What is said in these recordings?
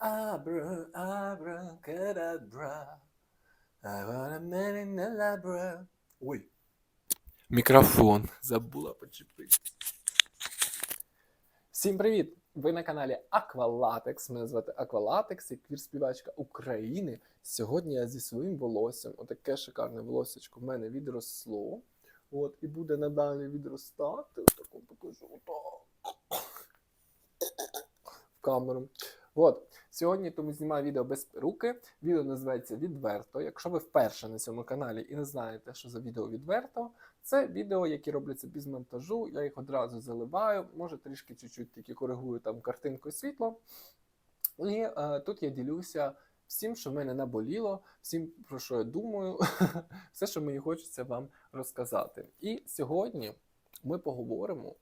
Abra, abra, cadabra. I want a man in the labra. Ой. Мікрофон. Забула почепити. Всім привіт! Ви на каналі Аквалатекс. Мене звати Аквалатекс, я квір-співачка України. Сьогодні я зі своїм волоссям, отаке шикарне волоссячко в мене відросло. От, і буде надалі відростати. Отаку покажу. Отак. В камеру. От. Сьогодні тому знімаю відео без руки. Відео називається Відверто. Якщо ви вперше на цьому каналі і не знаєте, що за відео відверто, це відео, які робляться без монтажу. Я їх одразу заливаю, може трішки чуть-чуть тільки коригую там картинку світло. І е, тут я ділюся всім, що в мене наболіло, всім, про що я думаю, все, що мені хочеться вам розказати. І сьогодні ми поговоримо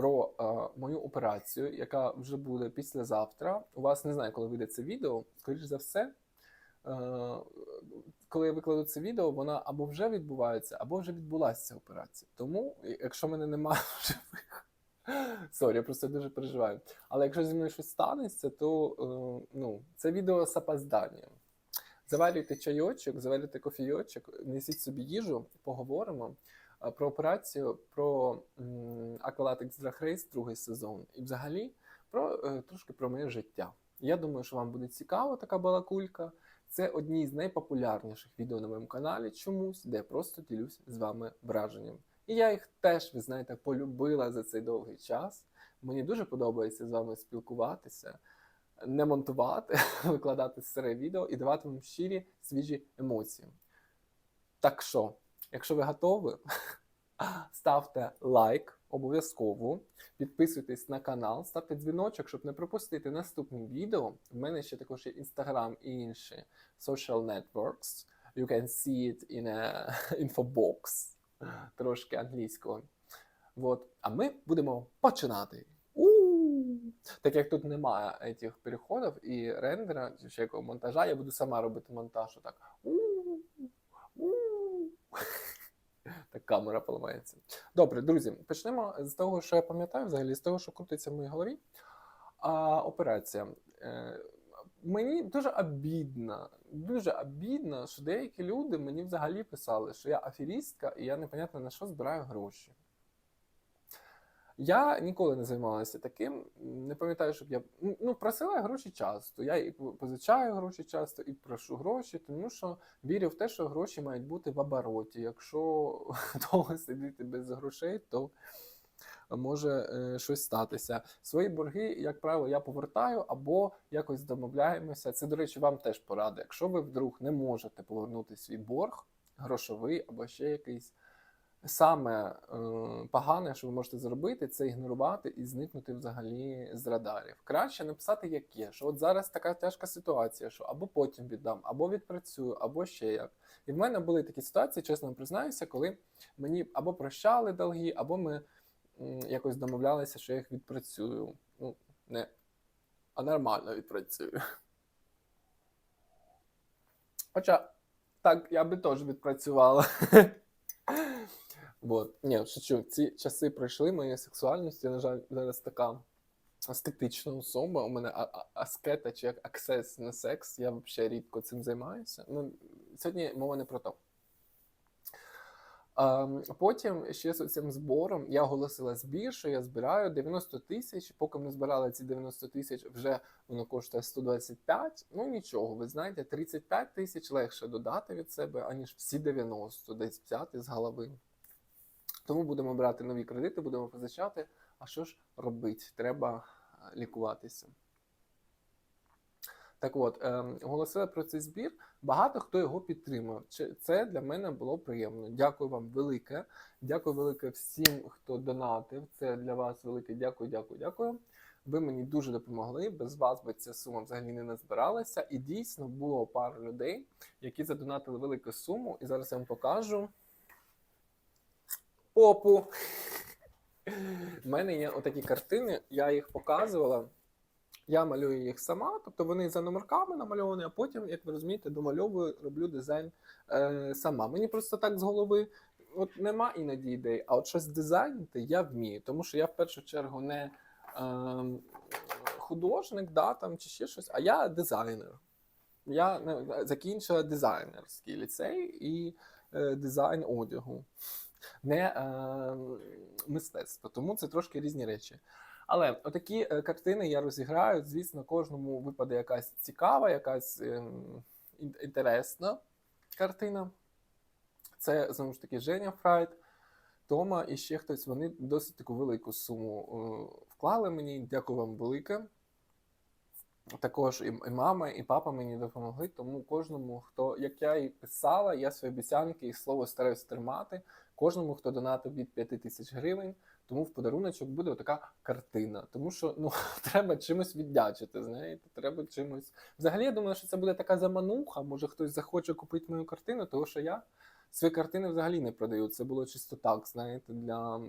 про е, мою операцію, яка вже буде післязавтра. У вас не знаю, коли вийде це відео. Скоріш за все, е, коли я викладу це відео, вона або вже відбувається, або вже відбулася ця операція. Тому, якщо мене немає живих, сорі, я просто дуже переживаю. Але якщо зі мною щось станеться, то е, ну, це відео з опозданням. Заварюйте чайочок, заварюйте кофійочок, несіть собі їжу, поговоримо про операцію, про Aqualatics Drag Race другий сезон і взагалі про е, трошки про моє життя. Я думаю, що вам буде цікаво така балакулька. Це одні з найпопулярніших відео на моєму каналі чомусь, де я просто ділюсь з вами враженням. І я їх теж, ви знаєте, полюбила за цей довгий час. Мені дуже подобається з вами спілкуватися, не монтувати, викладати сире відео і давати вам щирі свіжі емоції. Так що, якщо ви готові, ставте лайк обов'язково, підписуйтесь на канал, ставте дзвіночок, щоб не пропустити наступні відео. В мене ще також є Instagram і інші social networks. You can see it in a infobox, трошки англійського. Вот. А ми будемо починати. У-у-у. Так як тут немає цих переходів і рендера, чи якого монтажа, я буду сама робити монтаж. Отак. У-у-у. Так камера поламається. Добре, друзі, почнемо з того, що я пам'ятаю, взагалі, з того, що крутиться в моїй голові. А, операція. Е, мені дуже обідно, дуже обідно, що деякі люди мені взагалі писали, що я аферістка і я непонятно на що збираю гроші. Я ніколи не займалася таким. Не пам'ятаю, щоб я ну просила гроші часто. Я і позичаю гроші часто, і прошу гроші, тому що вірю в те, що гроші мають бути в обороті. Якщо довго сидіти без грошей, то може е, щось статися. Свої борги, як правило, я повертаю або якось домовляємося. Це, до речі, вам теж порада. Якщо ви вдруг не можете повернути свій борг, грошовий або ще якийсь. Саме е, погане, що ви можете зробити, це ігнорувати і зникнути взагалі з радарів. Краще написати, як є, що от зараз така тяжка ситуація, що або потім віддам, або відпрацюю, або ще як. І в мене були такі ситуації, чесно признаюся, коли мені або прощали долги, або ми м, якось домовлялися, що я їх відпрацюю. Ну, не, а нормально відпрацюю. Хоча так, я би теж відпрацювала. Вот. Ні, шучу, ці часи пройшли моєї сексуальності. На жаль, зараз така естетична особа. У мене аскета чи як аксес на секс. Я взагалі рідко цим займаюся. Ну, сьогодні мова не про то. А, потім ще з цим збором я оголосила збір, що я збираю 90 тисяч. Поки ми збирали ці 90 тисяч, вже воно коштує 125. Ну нічого, ви знаєте, 35 тисяч легше додати від себе, аніж всі 90, десь взяти з голови. Тому будемо брати нові кредити, будемо позичати. А що ж робити? Треба е, лікуватися. Так от, е, оголосили про цей збір. Багато хто його підтримав. Це для мене було приємно. Дякую вам велике. Дякую велике всім, хто донатив. Це для вас велике дякую, дякую, дякую. Ви мені дуже допомогли. Без вас би ця сума взагалі не назбиралася. І дійсно було пару людей, які задонатили велику суму. І зараз я вам покажу попу. У мене є отакі картини, я їх показувала. Я малюю їх сама, тобто вони за номерками намальовані, а потім, як ви розумієте, домальовую, роблю дизайн е, сама. Мені просто так з голови от нема іноді ідей, а от щось дизайнити я вмію, тому що я в першу чергу не е, художник, да, там, чи ще щось, а я дизайнер. Я не- закінчила дизайнерський ліцей і е, дизайн одягу, не е, мистецтво. Тому це трошки різні речі. Але отакі е, картини я розіграю. Звісно, кожному випаде якась цікава, якась ін- інтересна картина. Це знову ж таки Женя Фрайт, Тома і ще хтось. Вони досить таку велику суму е, вклали мені. Дякую вам велике. Також і мама, і папа мені допомогли. Тому кожному, хто, як я і писала, я свої обіцянки і слово стараюсь тримати. Кожному, хто донатив від 5 тисяч гривень, тому в подаруночок буде така картина. Тому що ну треба чимось віддячити. Знаєте, треба чимось. Взагалі, я думаю, що це буде така замануха. Може хтось захоче купити мою картину, тому що я свої картини взагалі не продаю. Це було чисто так, знаєте, для.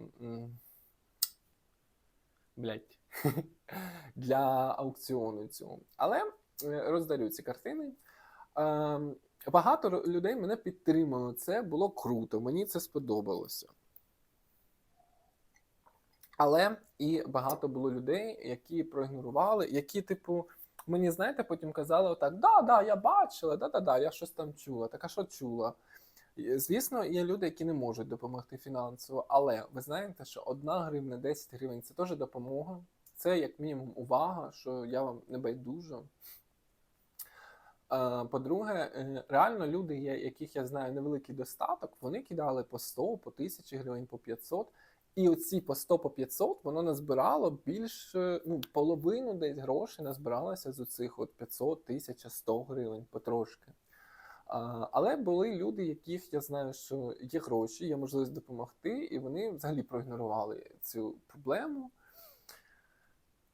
Блять. для аукціону цього. Але е, роздарю ці картини. Багато людей мене підтримало. Це було круто, мені це сподобалося. Але і багато було людей, які проігнорували, які, типу, мені, знаєте, потім казали отак: да, да, я бачила, да, да, да, я щось там чула. Так а що чула? Звісно, є люди, які не можуть допомогти фінансово, але ви знаєте, що одна гривня, 10 гривень це теж допомога. Це як мінімум увага, що я вам не байдужа. По-друге, е, реально люди, яких я знаю невеликий достаток, вони кидали по 100, по 1000 гривень, по 500. І оці по 100, по 500 воно назбирало більше, ну, половину десь грошей назбиралося з оцих от 500, 1000, 100 гривень потрошки. А, Але були люди, яких я знаю, що є гроші, є можливість допомогти, і вони взагалі проігнорували цю проблему.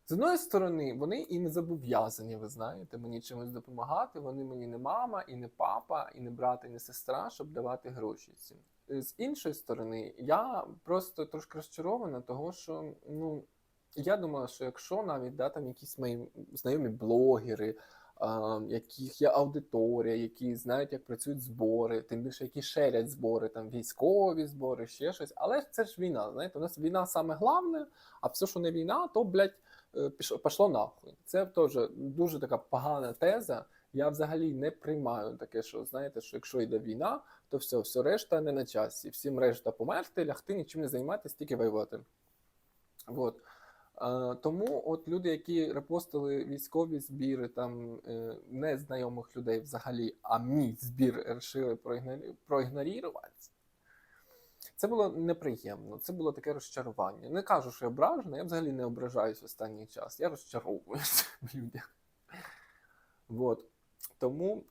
З одної сторони, вони і не зобов'язані, ви знаєте, мені чимось допомагати. Вони мені не мама, і не папа, і не брат, і не сестра, щоб давати гроші ці. З іншої сторони, я просто трошки розчарована, того що ну я думала, що якщо навіть да, там якісь мої знайомі блогери, а, яких є аудиторія, які знають, як працюють збори, тим більше які шерять збори, там військові збори, ще щось. Але це ж війна. Знаєте, у нас війна саме головне, а все, що не війна, то блядь, е, пішло, пішло нахуй. Це теж дуже така погана теза. Я взагалі не приймаю таке, що знаєте, що якщо йде війна, то все, все решта не на часі. Всім решта померти, лягти, нічим не займатися, тільки воювати. От. Е, тому от люди, які репостили військові збіри там е, незнайомих людей взагалі, а мій збір проігнорі- проігнорувати, це було неприємно, це було таке розчарування. Не кажу, що я ображений, я взагалі не ображаюсь останній час. Я розчаровуюся в людях. Вот. Тому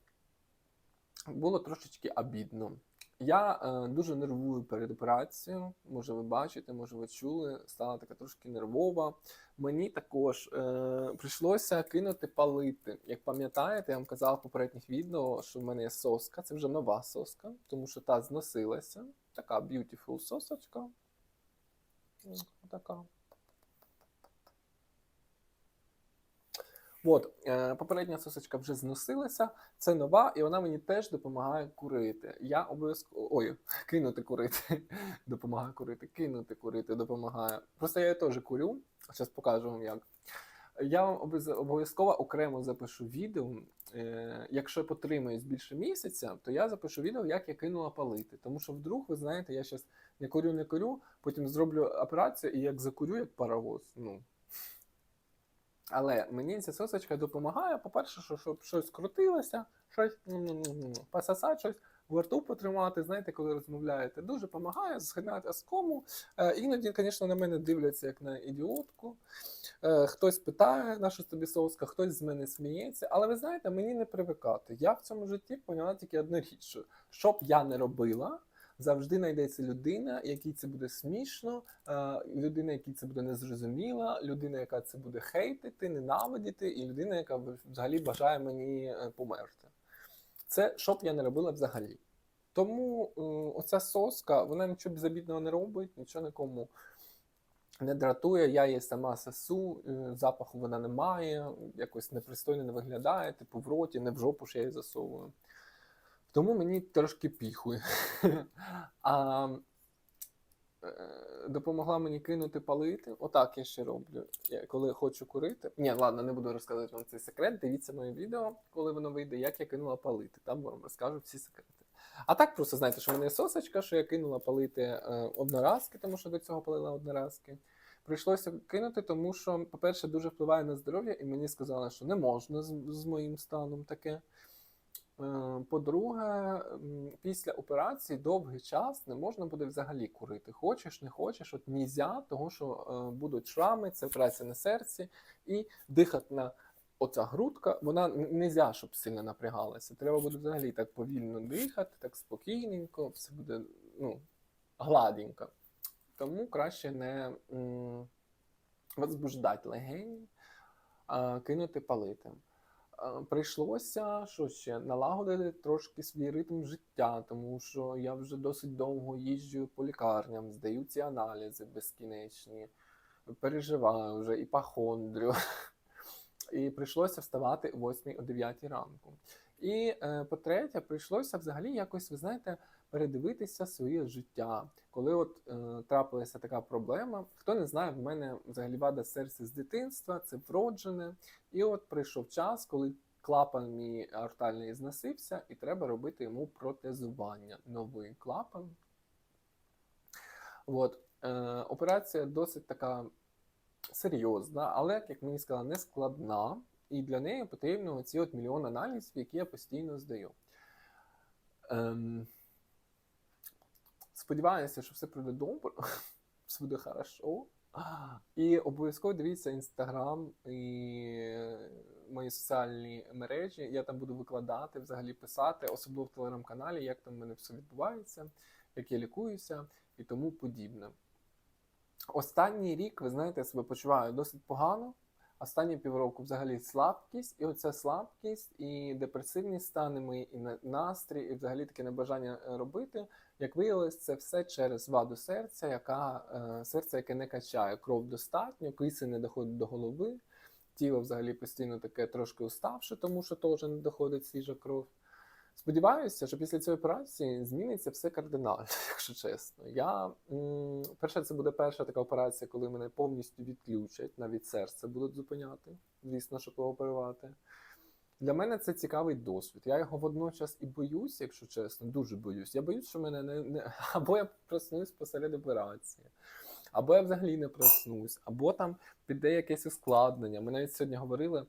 було трошечки обідно. Я е, дуже нервую перед операцією. Може, ви бачите, може, ви чули. Стала така трошки нервова. Мені також е, прийшлося кинути палити. Як пам'ятаєте, я вам казав в попередніх відео, що в мене є соска. Це вже нова соска, тому що та зносилася. Така beautiful сосочка. Така. От, е, попередня сосочка вже зносилася, це нова, і вона мені теж допомагає курити. Я обов'язково ой, кинути курити, допомагає курити, кинути курити, допомагає. Просто я її теж курю. Зараз покажу вам як. Я вам обов'язково окремо запишу відео. Е, якщо потримаюсь більше місяця, то я запишу відео, як я кинула палити. Тому що вдруг, ви знаєте, я зараз не курю, не курю, потім зроблю операцію і як закурю, як паровоз. Ну, але мені ця сосочка допомагає, по-перше, що, щоб щось крутилося, щось м-м-м, пососати, щось в потримати, знаєте, коли розмовляєте. Дуже допомагає згинати оскому. Е, іноді, звісно, на мене дивляться як на ідіотку. Е, хтось питає, на що тобі хтось з мене сміється. Але ви знаєте, мені не привикати. Я в цьому житті поняла тільки одну річ, що б я не робила, завжди знайдеться людина, якій це буде смішно, е, людина, якій це буде незрозуміла, людина, яка це буде хейтити, ненавидіти, і людина, яка взагалі бажає мені померти. Це що б я не робила взагалі. Тому е, оця соска, вона нічого безобідного не робить, нічого нікому не дратує. Я її сама сосу, е, запаху вона не має, якось непристойно не виглядає, типу в роті, не в жопу ж я її засовую. Тому мені трошки піхує. допомогла мені кинути палити. Отак я ще роблю. Я, коли хочу курити. Ні, ладно, не буду розказувати вам цей секрет. Дивіться моє відео, коли воно вийде, як я кинула палити. Там вам розкажу всі секрети. А так просто знаєте, що в мене сосочка, що я кинула палити е, одноразки, тому що до цього палила одноразки. Прийшлося кинути, тому що, по-перше, дуже впливає на здоров'я, і мені сказали, що не можна з, з моїм станом таке. Е, По-друге, після операції довгий час не можна буде взагалі курити. Хочеш, не хочеш, от нізя, тому що е, будуть шрами, це операція на серці, і дихати оця грудка, вона нельзя, щоб сильно напрягалася. Треба буде взагалі так повільно дихати, так спокійненько, все буде ну, гладенько. Тому краще не возбуждати легені, а кинути палити. Е, Прийшлося що ще налагодити трошки свій ритм життя, тому що я вже досить довго їжджу по лікарням, здаю ці аналізи безкінечні, переживаю вже іпохондрю. І прийшлося вставати о 8 о 9 ранку. І е, по-третє, прийшлося взагалі якось, ви знаєте, передивитися своє життя. Коли от е, трапилася така проблема, хто не знає, в мене взагалі вада серця з дитинства, це вроджене. І от прийшов час, коли клапан мій аортальний зносився, і треба робити йому протезування. Новий клапан. От. Е, операція досить така серйозна, але, як мені сказали, не складна. І для неї потрібно ці от мільйон аналізів, які я постійно здаю. Ем, сподіваюся, що все пройде добре, все буде хорошо. І обов'язково дивіться інстаграм і мої соціальні мережі. Я там буду викладати, взагалі писати, особливо в телеграм-каналі, як там в мене все відбувається, як я лікуюся і тому подібне. Останній рік, ви знаєте, я себе почуваю досить погано. Останні півроку взагалі слабкість, і оця слабкість, і депресивні стани мої, і на- настрій, і взагалі таке небажання е, робити. Як виявилось, це все через ваду серця, яка е, серце, яке не качає кров достатньо, киси не доходить до голови, тіло взагалі постійно таке трошки уставше, тому що теж не доходить свіжа кров. Сподіваюся, що після цієї операції зміниться все кардинально, якщо чесно. Я перше, це буде перша така операція, коли мене повністю відключать, навіть серце будуть зупиняти, звісно, щоб оперувати. Для мене це цікавий досвід. Я його водночас і боюсь, якщо чесно, дуже боюсь. Я боюсь, що мене не, не або я проснусь посеред операції, або я взагалі не проснусь, або там піде якесь ускладнення. Ми навіть сьогодні говорили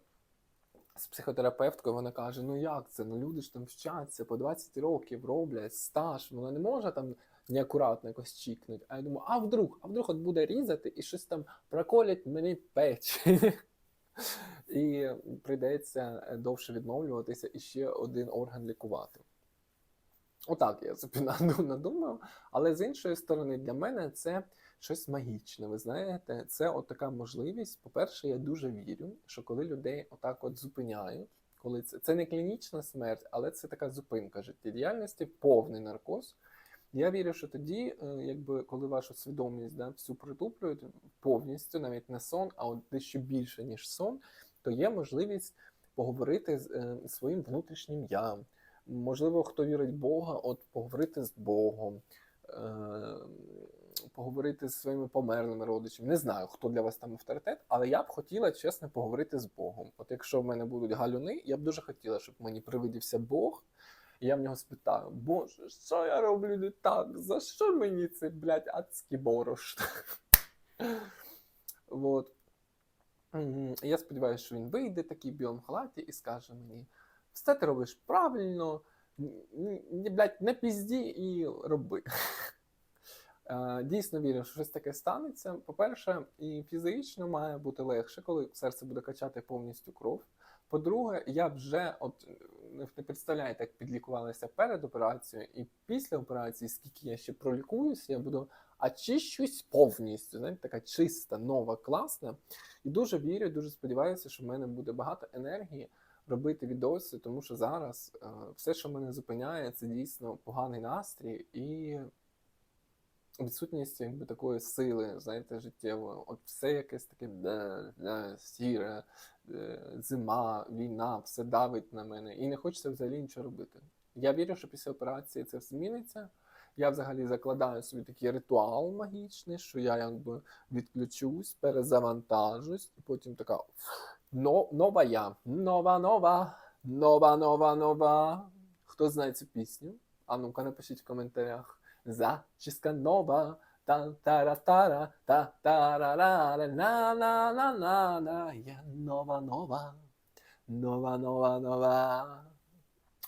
з психотерапевткою, вона каже: ну як це? Ну люди ж там вчаться по 20 років роблять стаж, вона не може там неакуратно якось чікнуть. А я думаю, а вдруг, а вдруг от буде різати і щось там проколять мені печі. І прийдеться довше відновлюватися і ще один орган лікувати. Отак я собі наду- надумав. Але з іншої сторони, для мене це щось магічне. Ви знаєте, це от така можливість. По-перше, я дуже вірю, що коли людей отак от зупиняють, коли це, це не клінічна смерть, але це така зупинка життєдіяльності, повний наркоз. Я вірю, що тоді, е, якби коли вашу свідомість да, всю притуплюють повністю, навіть не сон, а от дещо більше, ніж сон, то є можливість поговорити з е, своїм внутрішнім я. Можливо, хто вірить в Бога, от поговорити з Богом, е, поговорити з своїми померлими родичами. Не знаю, хто для вас там авторитет, але я б хотіла чесно поговорити з Богом. От якщо в мене будуть галюни, я б дуже хотіла, щоб мені привидівся Бог. І я в нього спитаю: Боже, що я роблю не так? За що мені це, блядь, адський борошно? Вот. Я сподіваюся, що він вийде такий в білому халаті і скаже мені: все ти робиш правильно, блядь, не пізді і роби. Е, Дійсно вірю, що щось таке станеться. По-перше, і фізично має бути легше, коли серце буде качати повністю кров. По-друге, я вже от не представляєте, як підлікувалася перед операцією і після операції, скільки я ще пролікуюся, я буду очищусь повністю. Знаєте, така чиста, нова, класна. І дуже вірю, дуже сподіваюся, що в мене буде багато енергії робити відоси, тому що зараз е, все, що мене зупиняє, це дійсно поганий настрій і відсутність якби такої сили, знаєте, життєвої. От все якесь таке де, де, сіре, е, зима, війна, все давить на мене. І не хочеться взагалі нічого робити. Я вірю, що після операції це зміниться. Я взагалі закладаю собі такий ритуал магічний, що я якби відключусь, перезавантажусь, і потім така но, нова я. Нова, нова, нова, нова, нова. Хто знає цю пісню? А ну-ка напишіть в коментарях. Зачіска нова. та тара тара та тарара на на на на на Я нова, нова. Нова, нова, нова.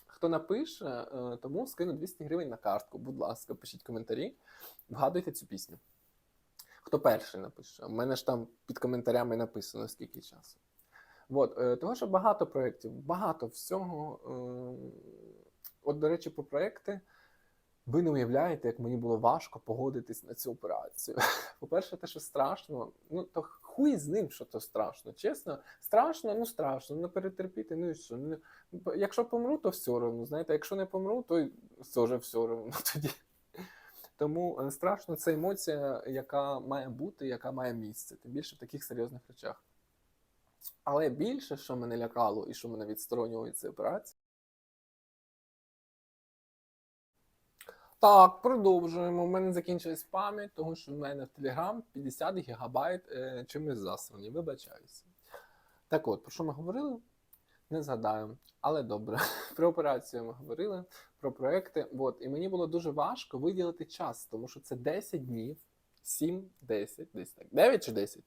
Хто напише, е, тому скину 200 гривень на картку. Будь ласка, пишіть коментарі, вгадуйте цю пісню. Хто перший напише? У мене ж там під коментарями написано скільки часу. От, е, того, що багато проєктів, багато всього. е, От, до речі, про проєкти. Ви не уявляєте, як мені було важко погодитись на цю операцію. По-перше, те, що страшно, ну то хуй з ним, що то страшно. Чесно, страшно, ну страшно, не перетерпіти, ну і що. Ну, якщо помру, то все одно. Знаєте, якщо не помру, то й теж все одно тоді. Тому е, страшно це емоція, яка має бути, яка має місце, тим більше в таких серйозних речах. Але більше, що мене лякало і що мене відсторонювало від цієї операції. Так, продовжуємо. У мене закінчилась пам'ять, тому що в мене в Telegram 50 гігабайт е, чимось засрані. Вибачаюся. Так от, про що ми говорили? Не згадаю. Але добре. Про операцію ми говорили, про проекти. От, і мені було дуже важко виділити час, тому що це 10 днів, 7, 10, десь так, 9 чи 10.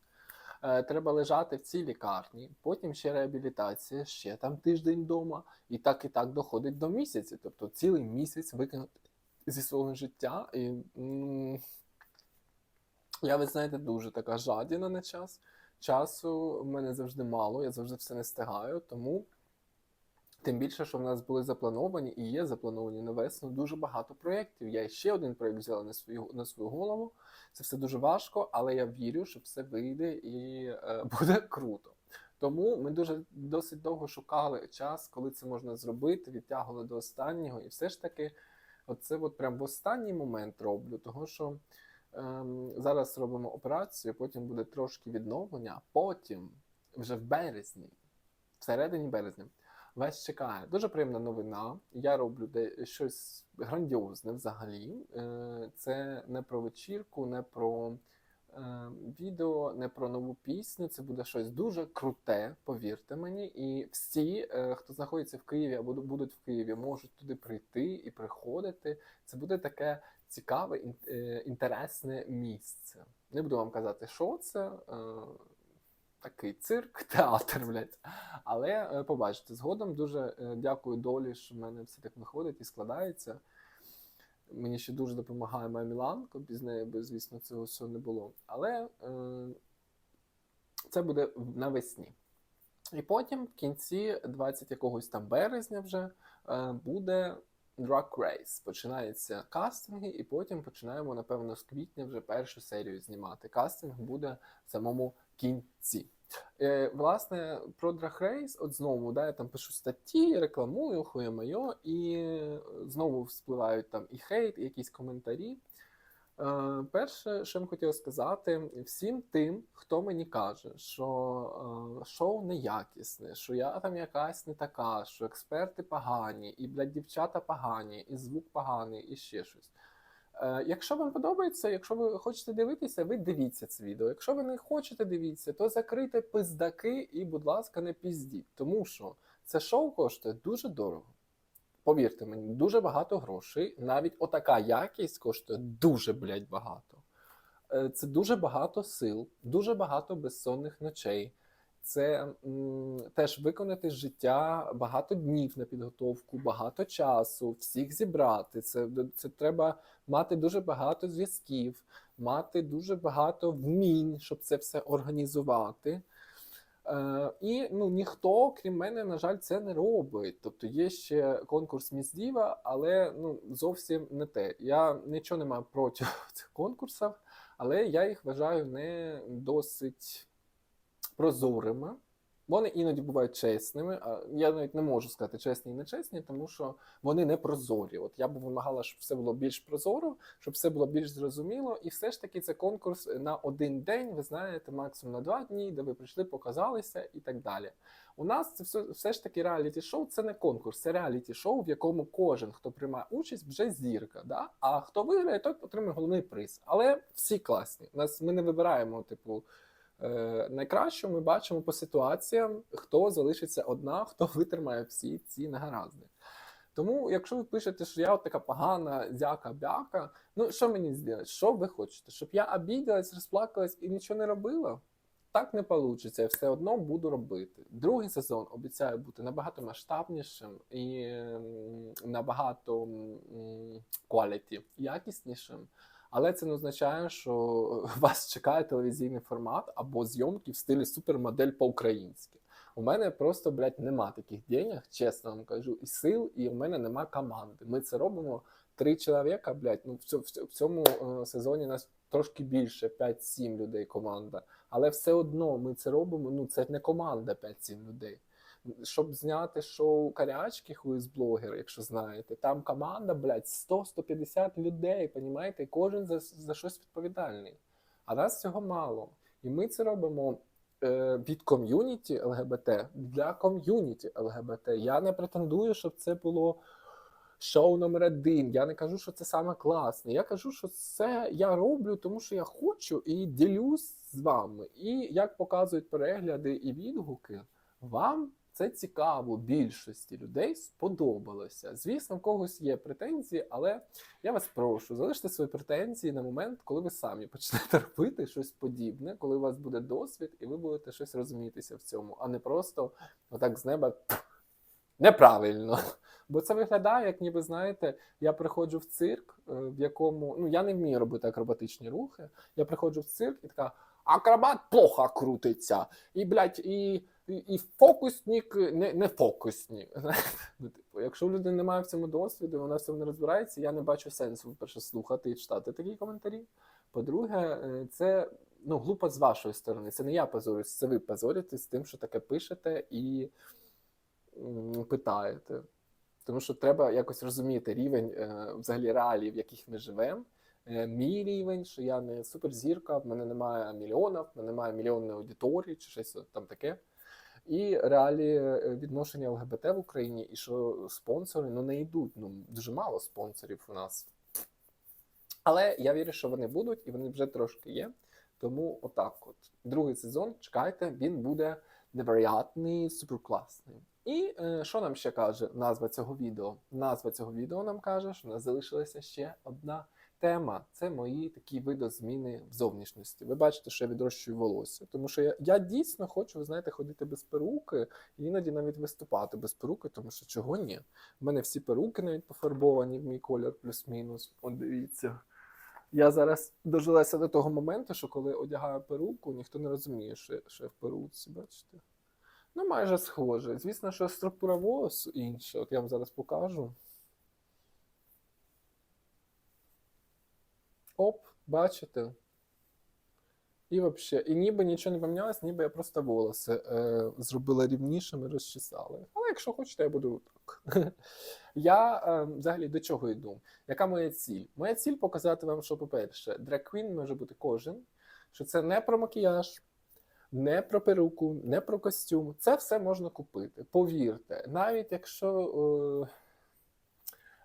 Е, треба лежати в цій лікарні, потім ще реабілітація, ще там тиждень вдома, і так і так доходить до місяця. Тобто цілий місяць викинути зі свого життя. І м, я, ви знаєте, дуже така жадіна на час. Часу в мене завжди мало, я завжди все не встигаю, тому тим більше, що в нас були заплановані і є заплановані на весну дуже багато проєктів. Я ще один проєкт взяла на свою на свою голову. Це все дуже важко, але я вірю, що все вийде і е, буде круто. Тому ми дуже досить довго шукали час, коли це можна зробити, відтягували до останнього, і все ж таки, оце от прям в останній момент роблю, тому що ем, зараз робимо операцію, потім буде трошки відновлення, потім, вже в березні, всередині березня, вас чекає дуже приємна новина. Я роблю де щось грандіозне взагалі. Е, Це не про вечірку, не про відео, не про нову пісню. Це буде щось дуже круте, повірте мені. І всі, е, хто знаходиться в Києві або будуть в Києві, можуть туди прийти і приходити. Це буде таке цікаве, е, інтересне місце. Не буду вам казати, що це. е, Такий цирк, театр, блядь. Але побачите, згодом дуже дякую долі, що в мене все так виходить і складається. Мені ще дуже допомагає моя Міланка, без неї би, звісно, цього всього не було. Але е, це буде навесні. І потім, в кінці 20 якогось там березня, вже е, буде Drag Race. Починаються кастинги, і потім починаємо, напевно, з квітня вже першу серію знімати. Кастинг буде в самому кінці. Е, власне, про Race, от знову, да, я там пишу статті, рекламую, хує моє, і знову вспливають там і хейт, і якісь коментарі. Е, перше, що я хотів сказати всім тим, хто мені каже, що е, шоу неякісне, що я там якась не така, що експерти погані, і блядь, дівчата погані, і звук поганий, і ще щось. Е, якщо вам подобається, якщо ви хочете дивитися, ви дивіться це відео. Якщо ви не хочете дивитися, то закрийте пиздаки і, будь ласка, не піздіть. Тому що це шоу коштує дуже дорого. Повірте мені, дуже багато грошей. Навіть отака якість коштує дуже, блядь, багато. Е, Це дуже багато сил, дуже багато безсонних ночей. Це м, теж виконати життя багато днів на підготовку, багато часу, всіх зібрати. Це, це треба мати дуже багато зв'язків, мати дуже багато вмінь, щоб це все організувати. Е, і ну, ніхто, крім мене, на жаль, це не робить. Тобто є ще конкурс Міс Діва, але ну, зовсім не те. Я нічого не маю проти цих конкурсів, але я їх вважаю не досить прозорими. Вони іноді бувають чесними. а Я навіть не можу сказати чесні і нечесні, тому що вони не прозорі. От я б вимагала, щоб все було більш прозоро, щоб все було більш зрозуміло. І все ж таки це конкурс на один день, ви знаєте, максимум на два дні, де ви прийшли, показалися і так далі. У нас це все, все ж таки реаліті-шоу це не конкурс, це реаліті-шоу, в якому кожен, хто приймає участь, вже зірка. Да? А хто виграє, той отримує головний приз. Але всі класні. У нас ми не вибираємо, типу. Е, найкраще ми бачимо по ситуаціям, хто залишиться одна, хто витримає всі ці негаразди. Тому, якщо ви пишете, що я от така погана зяка-бяка, ну що мені зробити? Що ви хочете? Щоб я обідалась, розплакалась і нічого не робила? Так не вийде, я все одно буду робити. Другий сезон обіцяє бути набагато масштабнішим і набагато quality, якіснішим. Але це не означає, що вас чекає телевізійний формат або зйомки в стилі супермодель по-українськи. У мене просто, блядь, нема таких денег, чесно вам кажу, і сил, і в мене нема команди. Ми це робимо три чоловіка, блядь, ну в цьому, в цьому е, сезоні нас трошки більше, 5-7 людей команда. Але все одно ми це робимо, ну це не команда 5-7 людей щоб зняти шоу Карячки Хуїз блогер, якщо знаєте, там команда, блядь, 100-150 людей, понімаєте, і кожен за, за щось відповідальний. А нас цього мало. І ми це робимо е, від ком'юніті ЛГБТ для ком'юніті ЛГБТ. Я не претендую, щоб це було. Шоу номер один. Я не кажу, що це саме класне. Я кажу, що це я роблю, тому що я хочу і ділюсь з вами. І як показують перегляди і відгуки, вам це цікаво, більшості людей сподобалося. Звісно, в когось є претензії, але я вас прошу, залиште свої претензії на момент, коли ви самі почнете робити щось подібне, коли у вас буде досвід, і ви будете щось розумітися в цьому, а не просто отак з неба неправильно. Бо це виглядає, як ніби знаєте, я приходжу в цирк, е, в якому ну я не вмію робити акробатичні рухи. Я приходжу в цирк і така. Акробат плохо крутиться. І, блядь, і і, фокусник не не фокусник. ну, типу, Якщо у людини немає в цьому досвіду, вона в цьому не розбирається, я не бачу сенсу по-перше, слухати і читати такі коментарі. По-друге, е, це ну, глупо з вашої сторони. Це не я позорюсь, це ви позоритесь з тим, що таке пишете і питаєте. Тому що треба якось розуміти рівень е, взагалі реалій, в яких ми живемо. Е, мій рівень, що я не суперзірка, в мене немає мільйонів, в мене немає мільйонної аудиторії чи щось там таке. І реалії е, відношення ЛГБТ в Україні, і що спонсори ну не йдуть. Ну дуже мало спонсорів у нас. Але я вірю, що вони будуть, і вони вже трошки є. Тому отак, от другий сезон, чекайте, він буде невероятний, суперкласний. І е, що нам ще каже назва цього відео? Назва цього відео нам каже, що у нас залишилася ще одна тема це мої такі видозміни в зовнішності. Ви бачите, що я відрощую волосся. Тому що я я дійсно хочу, ви знаєте, ходити без перуки і іноді навіть виступати без перуки, тому що чого ні? У мене всі перуки навіть пофарбовані в мій колір, плюс-мінус. От дивіться. Я зараз дожилася до того моменту, що коли одягаю перуку, ніхто не розуміє, що я в перуці, бачите? Ну, майже схоже. Звісно, що структура волосу інша. От я вам зараз покажу. Оп, бачите? І взагалі, і ніби нічого не помінялось, ніби я просто волоси е, зробила рівнішими, розчесала. Але якщо хочете, я буду так. я е, взагалі до чого йду? Яка моя ціль? Моя ціль показати вам, що, по-перше, драг-квін може бути кожен, що це не про макіяж, не про перуку, не про костюм. Це все можна купити. Повірте, навіть якщо. Е,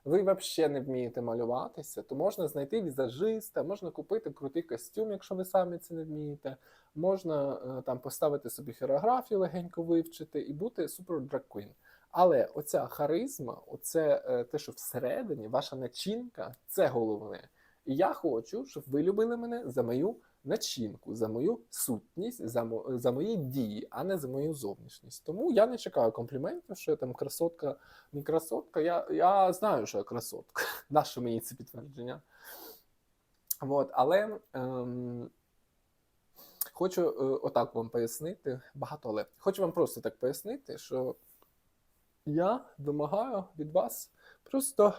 ви взагалі не вмієте малюватися, то можна знайти візажиста, можна купити крутий костюм, якщо ви самі це не вмієте. Можна е, там поставити собі хореографію, легенько вивчити і бути супер драквін. Але оця харизма, оце е, те, що всередині, ваша начинка це головне. І я хочу, щоб ви любили мене за мою начинку, за мою сутність, за мо, за мої дії, а не за мою зовнішність. Тому я не чекаю компліментів, що я там красотка, не красотка. Я я знаю, що я красотка. Наше мені це підтвердження. От, але ем, хочу е, отак вам пояснити, багато але хочу вам просто так пояснити, що я вимагаю від вас просто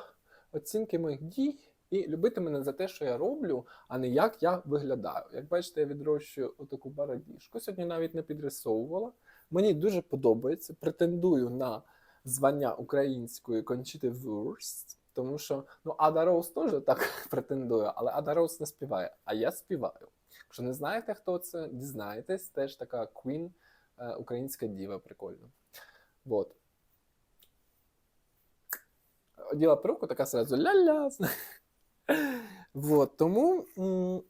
оцінки моїх дій і любити мене за те, що я роблю, а не як я виглядаю. Як бачите, я відрощую отаку бородіжку. Сьогодні навіть не підрисовувала. Мені дуже подобається. Претендую на звання української Conchita Wurst, тому що ну, Ада Роуз теж так претендує, але Ада Роуз не співає, а я співаю. Якщо не знаєте, хто це, дізнаєтесь, теж така Queen, е, українська діва, прикольна. Вот. Оділа перуку, така сразу ля-ля. Вот, тому е,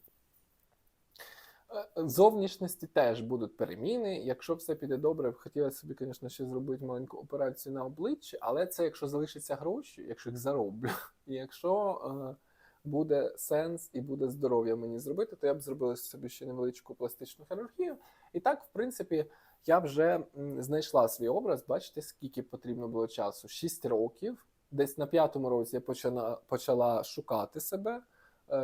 зовнішності теж будуть переміни. Якщо все піде добре, хотілося собі, звісно, ще зробити маленьку операцію на обличчі, але це якщо залишаться гроші, якщо їх зароблю, і якщо е, буде сенс і буде здоров'я мені зробити, то я б зробила собі ще невеличку пластичну хірургію. І так, в принципі, я вже знайшла свій образ. Бачите, скільки потрібно було часу? 6 років. Десь на п'ятому році я почала, почала шукати себе.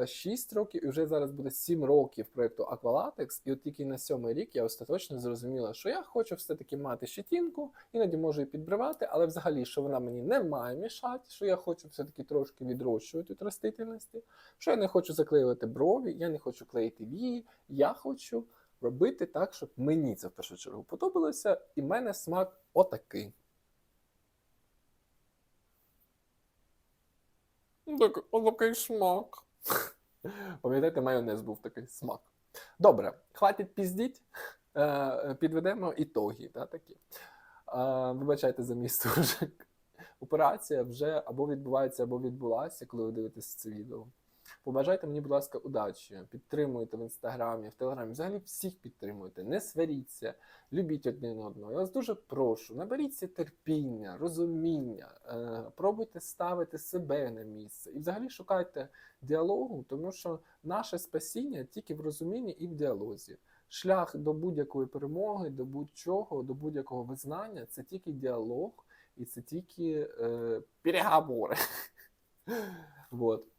6 років, і вже зараз буде 7 років проєкту Aqualatex, і от тільки на сьомий рік я остаточно зрозуміла, що я хочу все-таки мати щетінку, іноді можу і підбривати, але взагалі, що вона мені не має мішати, що я хочу все-таки трошки відрощувати від ростительності, що я не хочу заклеювати брові, я не хочу клеїти вії, я хочу робити так, щоб мені це в першу чергу подобалося, і в мене смак отакий. Так, отакий смак. Пам'ятаєте, майонез був такий смак. Добре, хватить піздіть. Е, Підведемо ітоги. Да, такі. Е, Вибачайте за мій. Операція вже або відбувається, або відбулася, коли ви дивитесь це відео. Побажайте мені, будь ласка, удачі. Підтримуйте в інстаграмі, в телеграмі. Взагалі всіх підтримуйте. Не сваріться, любіть один одного. Я вас дуже прошу. Наберіться терпіння, розуміння, е, пробуйте ставити себе на місце і взагалі шукайте діалогу, тому що наше спасіння тільки в розумінні і в діалозі. Шлях до будь-якої перемоги, до будь-чого, до будь-якого визнання це тільки діалог і це тільки е, переговори. вот.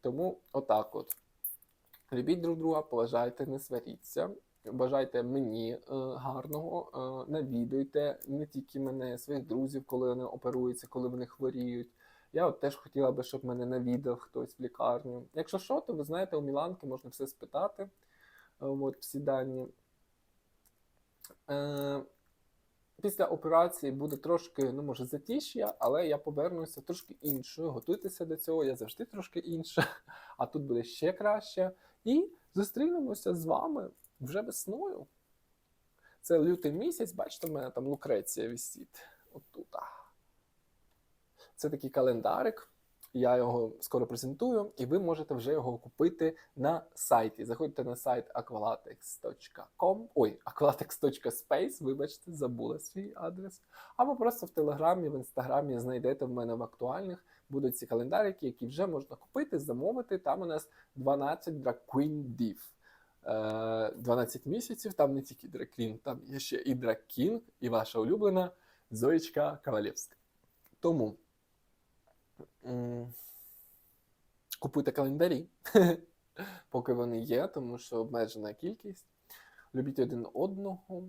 Тому отак от. Любіть друг друга, поважайте, не сваріться. Бажайте мені е, гарного, е, навідуйте не тільки мене, своїх друзів, коли вони оперуються, коли вони хворіють. Я от теж хотіла би, щоб мене навідав хтось в лікарню. Якщо що, то ви знаєте, у Міланки можна все спитати. Е, От, всі дані. Після операції буде трошки, ну, може, затіш'я, але я повернуся трошки іншою. Готуйтеся до цього, я завжди трошки інша, а тут буде ще краще. І зустрінемося з вами вже весною. Це лютий місяць, бачите, в мене там Лукреція висить. Отут. Це такий календарик. Я його скоро презентую, і ви можете вже його купити на сайті. Заходьте на сайт aqualatex.com, ой, aqualatex.space, вибачте, забула свій адрес. Або просто в Телеграмі, в інстаграмі знайдете в мене в актуальних. Будуть ці календарики, які вже можна купити, замовити. Там у нас 12 Drag Div. Е, 12 місяців, там не тільки Queen, там є ще і Drag і ваша улюблена Зоєчка Кавалєвська. Тому. Купуйте календарі, поки вони є, тому що обмежена кількість. Любіть один одного,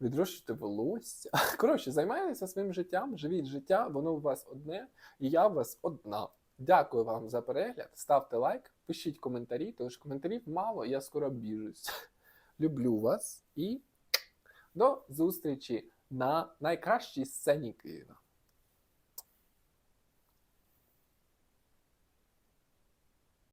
відрощуйте волосся. Коротше, займайтеся своїм життям, живіть життя, воно у вас одне, і я у вас одна. Дякую вам за перегляд. Ставте лайк, пишіть коментарі, тому що коментарів мало, я скоро біжусь. Люблю вас і до зустрічі на найкращій сцені Києва.